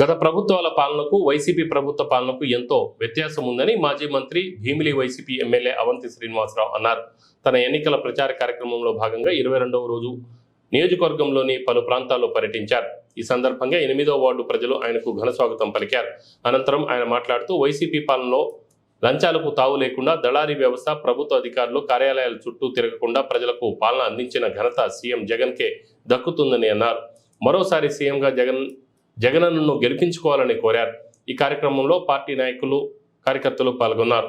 గత ప్రభుత్వాల పాలనకు వైసీపీ ప్రభుత్వ పాలనకు ఎంతో వ్యత్యాసం ఉందని మాజీ మంత్రి భీమిలి వైసీపీ ఎమ్మెల్యే అవంతి శ్రీనివాసరావు అన్నారు. తన ఎన్నికల ప్రచార కార్యక్రమంలో భాగంగా ఇరవై రెండవ రోజు నియోజకవర్గంలోని పలు ప్రాంతాల్లో పర్యటించారు. ఈ సందర్భంగా ఎనిమిదో వార్డు ప్రజలు ఆయనకు ఘన స్వాగతం పలికారు. అనంతరం ఆయన మాట్లాడుతూ వైసీపీ పాలనలో లంచాలకు తావు లేకుండా దళారీ వ్యవస్థ ప్రభుత్వ అధికారులు కార్యాలయాల చుట్టూ తిరగకుండా ప్రజలకు పాలన అందించిన ఘనత సీఎం జగన్కే దక్కుతుందని అన్నారు. మరోసారి సీఎంగా జగన్ జగనన్నను గెలిపించుకోవాలని కోరారు. ఈ కార్యక్రమంలో పార్టీ నాయకులు కార్యకర్తలు పాల్గొన్నారు.